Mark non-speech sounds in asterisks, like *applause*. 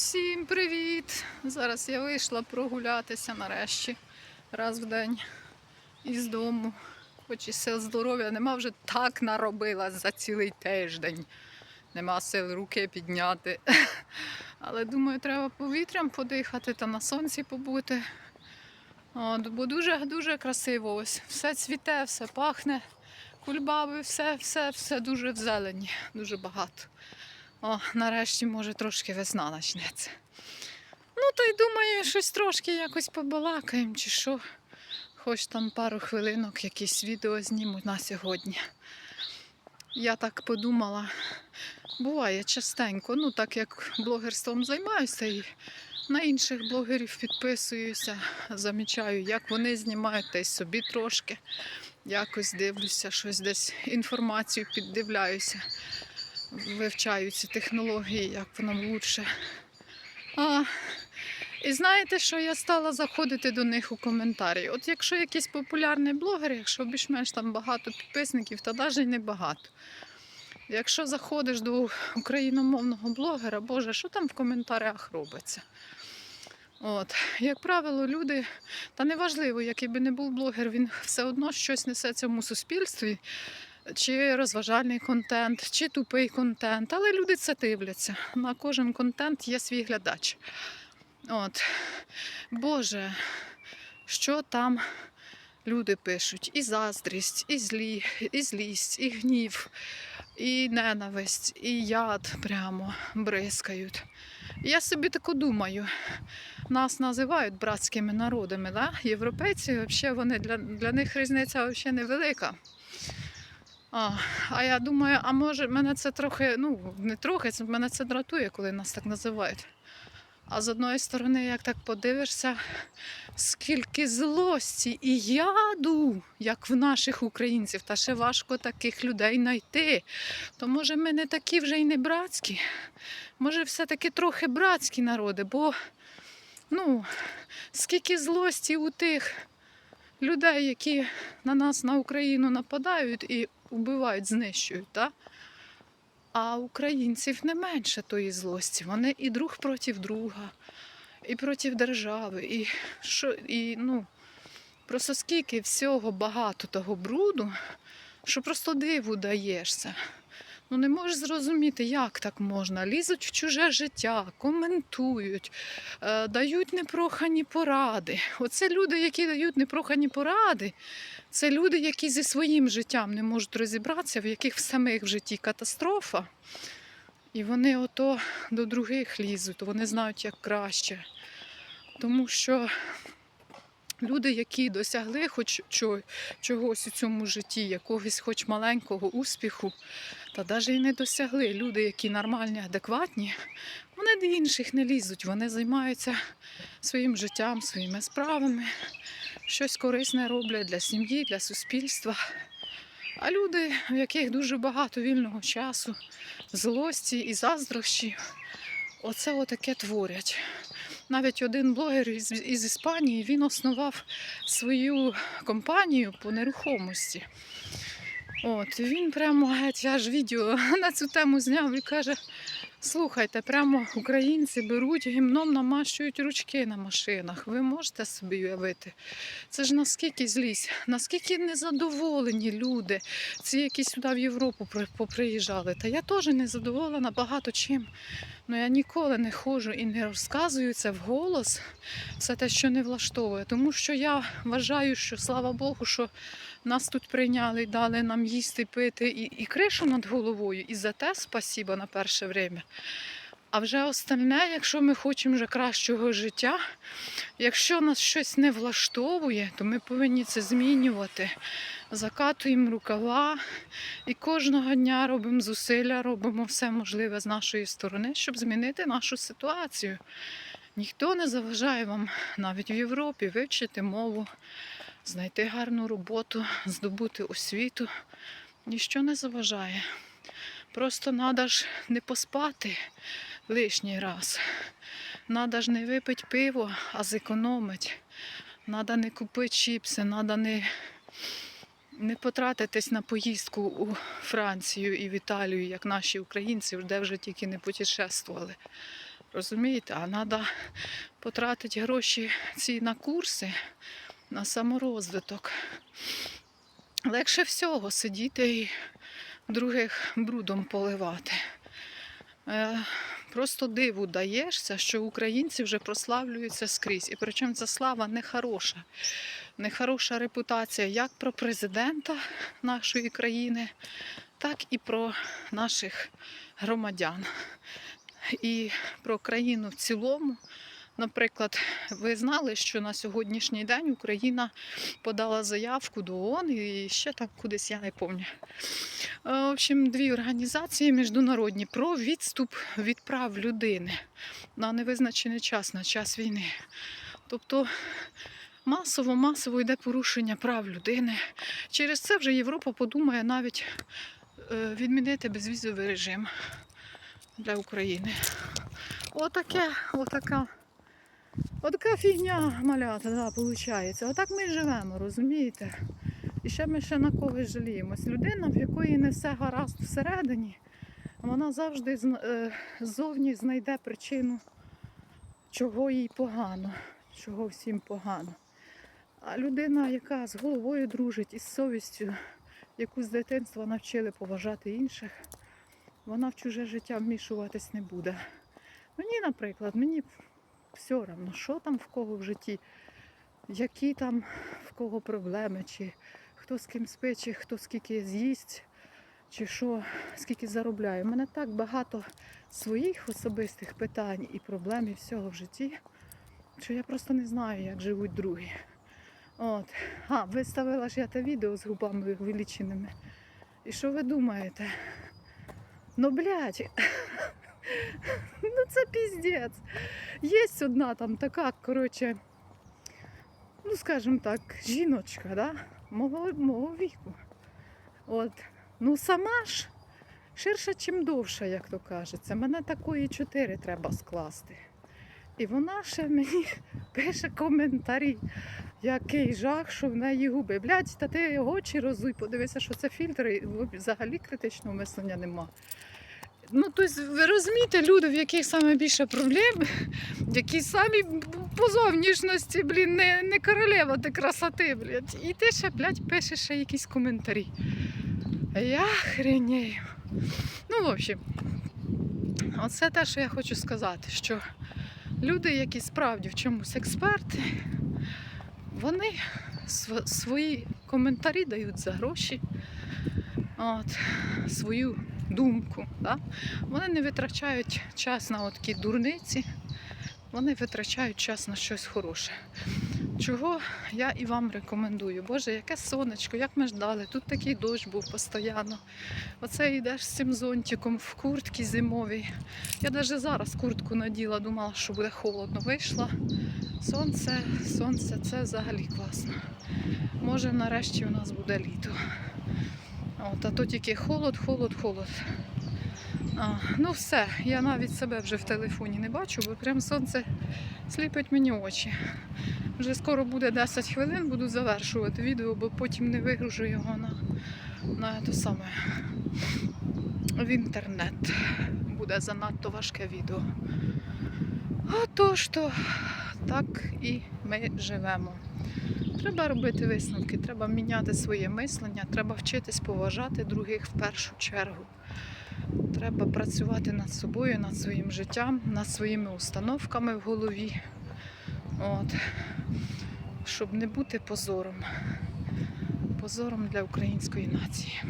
Всім привіт! Зараз я вийшла прогулятися нарешті раз в день із дому. Хоч і сил здоров'я нема вже так наробила за цілий тиждень. Нема сил руки підняти. *laughs* Але думаю, треба повітрям подихати та на сонці побути. От, бо дуже-дуже красиво ось. Все цвіте, все пахне. Кульбаби, все, все, все дуже в зелені, дуже багато. О, нарешті, може, трошки весна почнеться. Ну, то й думаю, щось трошки якось побалакаємо, чи що. Хоч там пару хвилинок якісь відео знімуть на сьогодні. Я так подумала, буває частенько, ну так як блогерством займаюся і на інших блогерів підписуюся, замічаю, як вони знімають, та й собі трошки. Якось дивлюся, щось десь інформацію піддивляюся вивчаю ці технології, як воно лучше. А, і знаєте, що я стала заходити до них у коментарі. От якщо якийсь популярний блогер, якщо більш-менш там багато підписників, та навіть не багато. Якщо заходиш до україномовного блогера, Боже, що там в коментарях робиться? От, як правило, люди, та неважливо, який би не був блогер, він все одно щось несе цьому суспільстві чи розважальний контент, чи тупий контент. Але люди це дивляться. На кожен контент є свій глядач. От. Боже, що там люди пишуть? І заздрість, і злі, і злість, і гнів, і ненависть, і яд прямо бризкають. Я собі тако думаю, нас називають братськими народами, да? європейці, взагалі вони для, для них різниця взагалі невелика. А, а я думаю, а може мене це трохи, ну не трохи, це мене це дратує, коли нас так називають. А з одної сторони, як так подивишся, скільки злості і яду, як в наших українців, та ще важко таких людей знайти. То може ми не такі вже й не братські, може все-таки трохи братські народи, бо ну, скільки злості у тих людей, які на нас, на Україну нападають і вбивають, знищують. Та? А українців не менше тої злості. Вони і друг проти друга, і проти держави, і що, і, ну, просто скільки всього багато того бруду, що просто диву даєшся. Ну не можеш зрозуміти, як так можна. Лізуть в чуже життя, коментують, е, дають непрохані поради. Оце люди, які дають непрохані поради, це люди, які зі своїм життям не можуть розібратися, в яких в самих в житті катастрофа. І вони ото до других лізуть, вони знають, як краще. Тому що люди, які досягли хоч чогось у цьому житті, якогось хоч маленького успіху, та навіть і не досягли. Люди, які нормальні, адекватні, вони до інших не лізуть, вони займаються своїм життям, своїми справами, щось корисне роблять для сім'ї, для суспільства. А люди, в яких дуже багато вільного часу, злості і заздрощі, оце отаке творять. Навіть один блогер із, із Іспанії він основав свою компанію по нерухомості. От, він прямо геть, аж відео *laughs* на цю тему зняв і каже: слухайте, прямо українці беруть гімном намащують ручки на машинах. Ви можете собі уявити? Це ж наскільки злість, наскільки незадоволені люди, ці, які сюди в Європу поприїжджали. Та я теж не задоволена багато чим. Ну я ніколи не ходжу і не розказую це вголос, все те, що не влаштовує. Тому що я вважаю, що слава Богу, що нас тут прийняли, дали нам їсти, пити і, і кришу над головою. І за те спасіба на перше время. А вже остальне, якщо ми хочемо вже кращого життя, якщо нас щось не влаштовує, то ми повинні це змінювати. Закатуємо рукава і кожного дня робимо зусилля, робимо все можливе з нашої сторони, щоб змінити нашу ситуацію. Ніхто не заважає вам навіть в Європі вивчити мову, знайти гарну роботу, здобути освіту. Ніщо не заважає. Просто треба ж не поспати лишній раз. Треба ж не випити пиво, а зекономити. Треба не купити чіпси, треба не, не потратитись на поїздку у Францію і в Італію, як наші українці, де вже тільки не путешествували. Розумієте, а треба потратити гроші ці на курси, на саморозвиток. Легше всього сидіти і других брудом поливати. Е, Просто диву даєшся, що українці вже прославлюються скрізь. І причому ця слава не хороша. Не хороша репутація як про президента нашої країни, так і про наших громадян. І про країну в цілому. Наприклад, ви знали, що на сьогоднішній день Україна подала заявку до ООН і ще там кудись, я не пам'ятаю. Е, В общем, дві організації міжнародні про відступ від прав людини на невизначений час, на час війни. Тобто масово, масово йде порушення прав людини. Через це вже Європа подумає навіть е, відмінити безвізовий режим для України. Отаке, отака. Отака фігня малята, да, виходить. Отак ми і живемо, розумієте? І ще ми ще на когось жаліємось. Людина, в якої не все гаразд всередині, вона завжди е, ззовні знайде причину, чого їй погано, чого всім погано. А людина, яка з головою дружить і з совістю, яку з дитинства навчили поважати інших, вона в чуже життя вмішуватись не буде. Мені, наприклад, мені все одно, що там в кого в житті, які там в кого проблеми, чи хто з ким спить, чи хто скільки з'їсть, чи що, скільки заробляє. У мене так багато своїх особистих питань і проблем і всього в житті, що я просто не знаю, як живуть другі. От. А, виставила ж я те відео з губами увеличеними. І що ви думаєте? Ну, блядь, *laughs* ну це піздець. Є одна там така, коротше, ну скажімо так, жіночка, да? мого, мого віку. От. Ну сама ж ширша, чим довша, як то кажеться. Мене такої чотири треба скласти. І вона ще мені *laughs* пише коментарі. Який жах, що в неї губи. Блядь, та ти очі розуй, подивися, що це фільтри, і взагалі критичного мислення нема. Ну, тобто, ви розумієте, люди, в яких саме більше проблем, які самі по зовнішності, блін, не, не королева ти красоти, блядь. І ти ще, блядь, пишеш ще якісь коментарі. Я хренею. Ну, в общем, оце те, що я хочу сказати, що люди, які справді в чомусь експерти, вони св- свої коментарі дають за гроші, от, свою думку. Да? Вони не витрачають час на такі дурниці, вони витрачають час на щось хороше. Чого я і вам рекомендую. Боже, яке сонечко, як ми ждали. Тут такий дощ був постійно. Оце йдеш з цим зонтиком в куртці зимовій. Я навіть зараз куртку наділа, думала, що буде холодно. Вийшла. Сонце, сонце, це взагалі класно. Може, нарешті у нас буде літо. От, а то тільки холод, холод, холод. А, ну все, я навіть себе вже в телефоні не бачу, бо прям сонце сліпить мені очі. Вже скоро буде 10 хвилин, буду завершувати відео, бо потім не вигружу його на, на те саме в інтернет. Буде занадто важке відео. Отож то так і ми живемо. Треба робити висновки, треба міняти своє мислення, треба вчитись поважати других в першу чергу. Треба працювати над собою, над своїм життям, над своїми установками в голові. От. Щоб не бути позором. Позором для української нації.